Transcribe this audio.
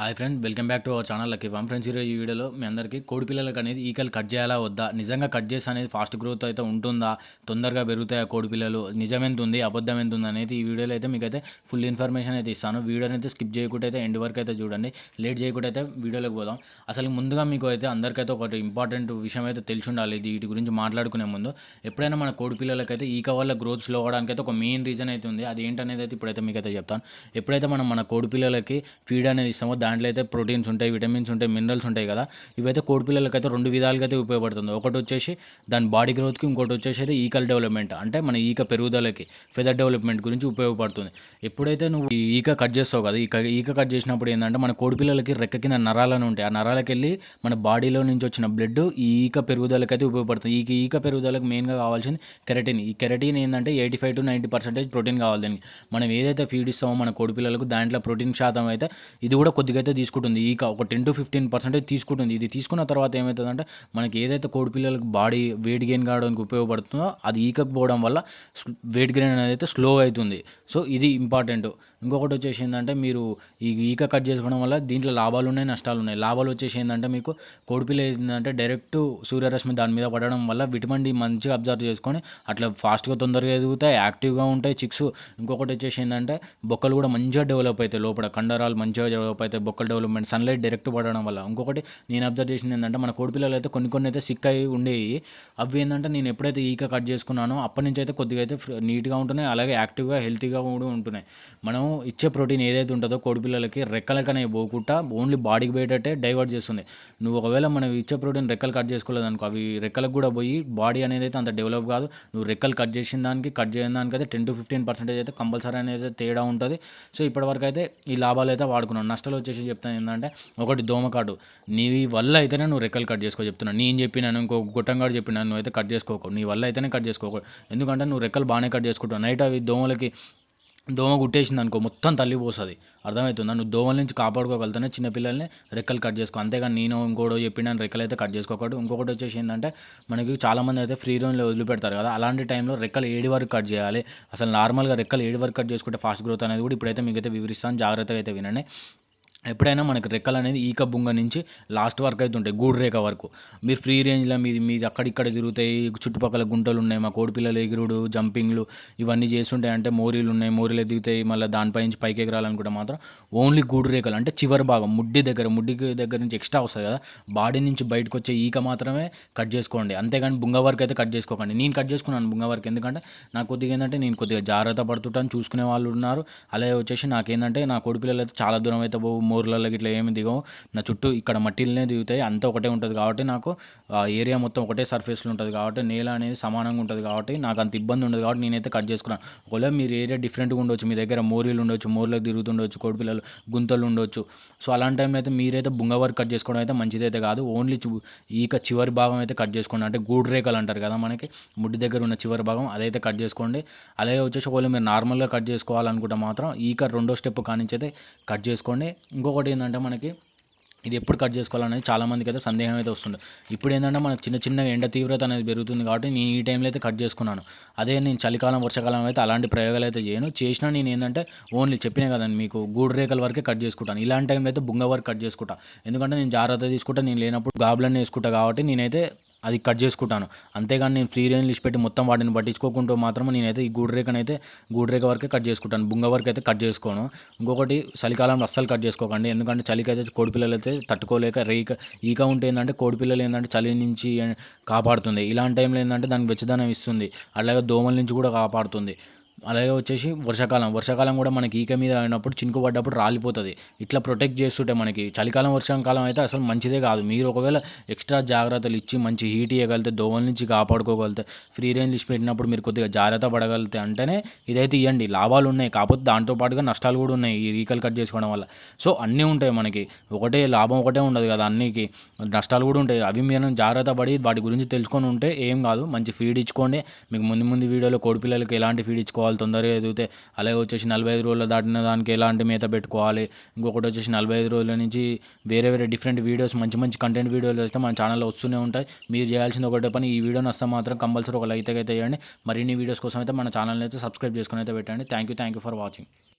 Hi friend welcome back to our channel lucky farm. Friends ఈరోజు ఈ వీడియోలో మీ అందరికీ కోడి పిల్లలకు అనేది ఈకలు కట్ చేయాలా వద్దా? నిజంగా కట్ చేసి అనేది ఫాస్ట్ గ్రోత్ అయితే ఉంటుందా? తొందరగా పెరుగుతాయా కోడి పిల్లలు? నిజం ఎంత ఉంది? అబద్ధం ఎంత ఉంది అనేది ఈ వీడియోలో అయితే మీకు అయితే ఫుల్ ఇన్ఫర్మేషన్ అయితే ఇస్తాను. వీడియోని అయితే స్కిప్ చేయకుండా అయితే ఎండ్ వరకు అయితే చూడండి. లేట్ చేయకుండా అయితే వీడియోలోకి పోదాం. అసలు ముందుగా మీకు అయితే అందరికైతే ఒకటి ఇంపార్టెంట్ విషయం అయితే తెలిసి ఉండాలి. ఇది వీటి గురించి మాట్లాడుకునే ముందు ఎప్పుడైనా మన కోడి పిల్లలకైతే ఈక వల్ల గ్రోత్ స్లో అవ్వడానికి అయితే ఒక మెయిన్ రీజన్ అయితే ఉంది. అది ఏంటనేది అయితే ఇప్పుడైతే మీకు అయితే చెప్తాను. ఎప్పుడైతే మనం మన కోడి పిల్లలకి ఫీడ్ అనేది ఇస్తామో దాంట్లో అయితే ప్రోటీన్స్ ఉంటాయి విటమిన్స్ ఉంటాయి మినరల్స్ ఉంటాయి కదా. ఇవైతే కోడి రెండు విధాలుగా అయితే ఉపయోగపడుతుంది. ఒకటి వచ్చేసి దాని బాడీ గ్రోత్కి ఇంకోటి వచ్చేసి అయితే ఈకల్ డెవలప్మెంట్ అంటే మన ఈక పెరుగుదలకి ఫెదర్ డెవలప్మెంట్ గురించి ఉపయోగపడుతుంది. ఎప్పుడైతే నువ్వు ఈ ఈక కట్ చేస్తావు కదా ఈక ఈక కట్ చేసినప్పుడు ఏంటంటే మన కోడి పిల్లలకి రెక్క కింద నరాలను ఉంటాయి. ఆ నరాలకి వెళ్ళి మన బాడీలో నుంచి వచ్చిన బ్లడ్ ఈ ఈక పెరుగుదలకి అయితే ఉపయోగపడుతుంది. ఈ ఈక పెరుగుదలకు మెయిన్గా కావాల్సింది కెరటిన్. ఈ కెరటిన్ ఏంటంటే eighty five to ninety percentage protein కావాలి దానికి. మనం ఏదైతే ఫీడ్ ఇస్తామో మన కోడి పిల్లలకు దాంట్లో ప్రోటీన్ శాతం అయితే ఇది కూడా కొద్దిగా అయితే తీసుకుంటుంది. ఈక ఒక టెన్ టు ఫిఫ్టీన్ పర్సెంటేజ్ తీసుకుంటుంది. ఇది తీసుకున్న తర్వాత ఏమవుతుందంటే మనకి ఏదైతే కోడి పిల్లలకు బాడీ వెయిట్ గెయిన్ కావడానికి ఉపయోగపడుతుందో అది ఈకకు పోవడం వల్ల వెయిట్ గెయిన్ అనేది అయితే స్లో అవుతుంది. సో ఇది ఇంపార్టెంట్. ఇంకొకటి వచ్చేసి ఏంటంటే మీరు ఈ ఈక కట్ చేసుకోవడం వల్ల దీంట్లో లాభాలు ఉన్నాయి నష్టాలు ఉన్నాయి. లాభాలు వచ్చేసి ఏంటంటే మీకు కోడిపిల్ల ఏంటంటే డైరెక్ట్ సూర్యరశ్మి దాని మీద పడడం వల్ల విటమిన్ డి మంచిగా అబ్జర్వ్ చేసుకొని అట్లా ఫాస్ట్గా తొందరగా ఎదుగుతాయి యాక్టివ్గా ఉంటాయి. చిక్స్ ఇంకొకటి వచ్చేసి ఏంటంటే బొక్కలు కూడా మంచిగా డెవలప్ అవుతాయి లోపల. కండరాలు మంచిగా డెవలప్ అవుతాయి బొక్కలు డెవలప్మెంట్ సన్లైట్ డైరెక్ట్ పడడం వల్ల. ఇంకొకటి నేను అబ్జర్వ్ చేసింది ఏంటంటే మన కోడిపిల్లలు అయితే కొన్ని కొన్ని అయితే సిక్ అయి ఉండేవి. అవి ఏంటంటే నేను ఎప్పుడైతే ఈక కట్ చేసుకున్నానో అప్పటి నుంచి అయితే కొద్దిగా అయితే నీట్గా ఉంటున్నాయి అలాగే యాక్టివ్గా హెల్తీగా కూడా ఉంటున్నాయి. మనం ఇచ్చే ప్రోటీన్ ఏదైతే ఉంటుందో కోడిపిల్లలకి రెక్కలకనే పోకుండా ఓన్లీ బాడీకి పోయేటట్టే డైవర్ట్ చేస్తుంది. నువ్వు ఒకవేళ మనం ఇచ్చే ప్రోటీన్ రెక్కలు కట్ చేసుకోలేదు అనుకో అవి రెక్కలకు కూడా పోయి బాడీ అనేది అయితే అంత డెవలప్ కాదు. నువ్వు రెక్కలు కట్ చేసిన దానికి కట్ చేయని దానికి అయితే టెన్ టు ఫిఫ్టీన్ పర్సెంటేజ్ అయితే కంపల్సరీ అనేది అయితే తేడా ఉంటుంది. సో ఇప్పటివరకు అయితే ఈ లాభాలు అయితే వాడుకున్నాను నష్టాలు వచ్చేసి చెప్తాను ఏంటంటే ఒకటి దోమకాటు. నీ వల్ల అయితేనే నువ్వు రెక్కలు కట్ చేసుకో చెప్తున్నాను నేను చెప్పినాను ఇంకో గుట్టంగాడు చెప్పినాను నువ్వు అయితే కట్ చేసుకోకు. నీ వల్ల అయితేనే కట్ చేసుకోకు. ఎందుకంటే నువ్వు రెక్కలు బాగానే కట్ చేసుకుంటావు నైట్ అవి దోమలకి దోమ కుట్టేసింది అనుకో మొత్తం తల్లిపోస్తుంది అర్థమవుతుందా నువ్వు దోమల నుంచి కాపాడుకోగలుగుతానే చిన్నపిల్లల్ని రెక్కలు కట్ చేసుకో. అంతేగాని నేను ఇంకోటో చెప్పిన రెక్కలు అయితే కట్ చేసుకోకూడదు. ఇంకొకటి వచ్చేసి ఏంటంటే మనకి చాలామంది అయితే ఫ్రీ రోన్లో వదిలిపెడతారు కదా. అలాంటి టైంలో రెక్కలు ఏడు వరకు కట్ చేయాలి. అసలు నార్మల్గా రెక్కలు ఏడు వరకు కట్ చేసుకుంటే ఫాస్ట్ గ్రోత్ అనేది కూడా ఇప్పుడైతే మీకైతే వివరిస్తాను. జాగ్రత్తగా అయితే వినండి. ఎప్పుడైనా మనకి రెక్కలు అనేది ఈక బుంగ నుంచి లాస్ట్ వరకు అయితే ఉంటాయి గూడు రేఖ వరకు. మీరు ఫ్రీ రేంజ్లో మీది మీది అక్కడిక్కడ తిరుగుతాయి చుట్టుపక్కల గుంటలు ఉన్నాయి మా కోడిపిల్లలు ఎగురుడు జంపింగ్లు ఇవన్నీ చేస్తుంటాయి అంటే మోరీలు ఉన్నాయి మోరీలు ఎదుగుతాయి మళ్ళీ దానిపై నుంచి పైకి ఎగరాలనుకుంటే మాత్రం ఓన్లీ గూడు రేఖలు అంటే చివరి భాగం ముడ్డి దగ్గర ముడ్డికి దగ్గర నుంచి ఎక్స్ట్రా వస్తుంది కదా బాడీ నుంచి బయటకు వచ్చే ఈక మాత్రమే కట్ చేసుకోండి. అంతేగాని బుంగ వరకు అయితే కట్ చేసుకోకండి. నేను కట్ చేసుకున్నాను బుంగ వరకు ఎందుకంటే నాకు కొద్దిగా ఏంటంటే నేను కొద్దిగా జాగ్రత్త పడుతుంటాను చూసుకునే వాళ్ళు ఉన్నారు. అలాగే వచ్చేసి నాకేంటంటే నా కోడిపిల్లలు అయితే చాలా దూరం అయితే పోవు మోర్లలో ఇట్లా ఏమి దిగవు. నా చుట్టూ ఇక్కడ మట్టిలనే దిగుతాయి. అంతా ఒకటే ఉంటుంది కాబట్టి నాకు ఏరియా మొత్తం ఒకటే సర్ఫేస్లో ఉంటుంది కాబట్టి నేల అనేది సమానంగా ఉంటుంది కాబట్టి నాకు అంత ఇబ్బంది ఉండదు కాబట్టి నేనైతే కట్ చేసుకున్నాను. ఒకవేళ మీరు ఏరియా డిఫరెంట్గా ఉండొచ్చు మీ దగ్గర మోరీలు ఉండొచ్చు మోర్లకు తిరుగుతుండొచ్చు కోడిపిల్లలు గుంతలు ఉండొచ్చు. సో అలాంటి టైంలో అయితే మీరైతే బుంగ వర్క్ కట్ చేసుకోవడం అయితే మంచిదైతే కాదు. ఓన్లీ ఈక చివరి భాగం అయితే కట్ చేసుకోండి. అంటే గూడు రేఖలు అంటారు కదా మనకి ముడ్డి దగ్గర ఉన్న చివరి భాగం అదైతే కట్ చేసుకోండి. అలాగే వచ్చేసి ఒకవేళ మీరు నార్మల్గా కట్ చేసుకోవాలనుకుంటే మాత్రం ఈక రెండో స్టెప్ కానించి అయితే కట్ చేసుకోండి. ఇంకొకటి ఏంటంటే మనకి ఇది ఎప్పుడు కట్ చేసుకోవాలనేది చాలామందికి అయితే సందేహం అయితే వస్తుంది. ఇప్పుడు ఏంటంటే మనకు చిన్న చిన్న ఎండ తీవ్రత అనేది పెరుగుతుంది కాబట్టి నేను ఈ టైంలో అయితే కట్ చేసుకున్నాను. అదే నేను చలికాలం వర్షాకాలం అయితే అలాంటి ప్రయోగాలు అయితే చేయను. చేసినా నేను ఏంటంటే ఓన్లీ చెప్పినా కదండి మీకు గూడు రేఖల వరకే కట్ చేసుకుంటాను. ఇలాంటి టైంలో అయితే బుంగ వరకు కట్ చేసుకుంటా. ఎందుకంటే నేను జాగ్రత్త తీసుకుంటా నేను లేనప్పుడు గాబులన్నీ వేసుకుంటా కాబట్టి నేనైతే అది కట్ చేసుకుంటాను. అంతేగాని నేను ఫ్రీ రేంజ్ లిస్ట్ పెట్టి మొత్తం వాటిని పట్టించుకోకుండా మాత్రం నేనైతే ఈ గూడు అయితే గూడరేఖ వరకే కట్ చేసుకుంటాను. బుంగ వరకు అయితే కట్ చేసుకోను. ఇంకొకటి చలికాలంలో అస్సలు కట్ చేసుకోకండి. ఎందుకంటే చలికైతే కోడిపిల్లలు అయితే తట్టుకోలేక రేక ఈక ఉంటే ఏంటంటే కోడిపిల్లలు ఏంటంటే చలి నుంచి కాపాడుతుంది. ఇలాంటి టైంలో ఏంటంటే దానికి వెచ్చదనం ఇస్తుంది. అలాగే దోమల నుంచి కూడా కాపాడుతుంది. అలాగే వచ్చేసి వర్షాకాలం. వర్షాకాలం కూడా మనకి ఈక మీద అయినప్పుడు చినుకు పడ్డప్పుడు రాలిపోతుంది. ఇట్లా ప్రొటెక్ట్ చేస్తుంటే మనకి చలికాలం వర్షాకాలం అయితే అసలు మంచిదే కాదు. మీరు ఒకవేళ ఎక్స్ట్రా జాగ్రత్తలు ఇచ్చి మంచి హీట్ ఇవ్వగలితే దోమల నుంచి కాపాడుకోగలిగితే ఫ్రీ రేంజ్ లిస్ట్ పెట్టినప్పుడు మీరు కొద్దిగా జాగ్రత్త పడగలిగితే అంటేనే ఇదైతే ఇవ్వండి లాభాలు ఉన్నాయి. కాకపోతే దాంతోపాటుగా నష్టాలు కూడా ఉన్నాయి ఈ రీకల్ కట్ చేసుకోవడం వల్ల. సో అన్నీ ఉంటాయి మనకి. ఒకటే లాభం ఒకటే ఉండదు కదా అన్నికి. నష్టాలు కూడా ఉంటాయి. అవి మీరు జాగ్రత్త పడి వాటి గురించి తెలుసుకొని ఉంటే ఏం కాదు. మంచి ఫీడ్ ఇచ్చుకోండి. మీకు ముందు ముందు వీడియోలో కోడిపిల్లలకి ఎలాంటి ఫీడ్ ఇచ్చుకోవాలి తొందరగా ఎదిగితే అలాగే వచ్చేసి నలభై ఐదు రోజులు దాటిన దానికి ఎలాంటి మేత పెట్టుకోవాలి? ఇంకొకటి వచ్చేసి నలభై ఐదు రోజుల నుంచి వేరే వేరే డిఫరెంట్ వీడియోస్ మంచి మంచి కంటెంట్ వీడియోలు వస్తే మన ఛానల్లో వస్తూనే ఉంటాయి. మీరు చేయాల్సింది ఒకటే పని ఈ వీడియోని వస్తే మాత్రం కంపల్సరీ ఒక లైక్ అయితే చేయండి. మరిన్ని వీడియోస్ కోసం అయితే మన ఛానల్ని అయితే సబ్స్క్రైబ్ చేసుకుని అయితే పెట్టండి. Thank you thank you for watching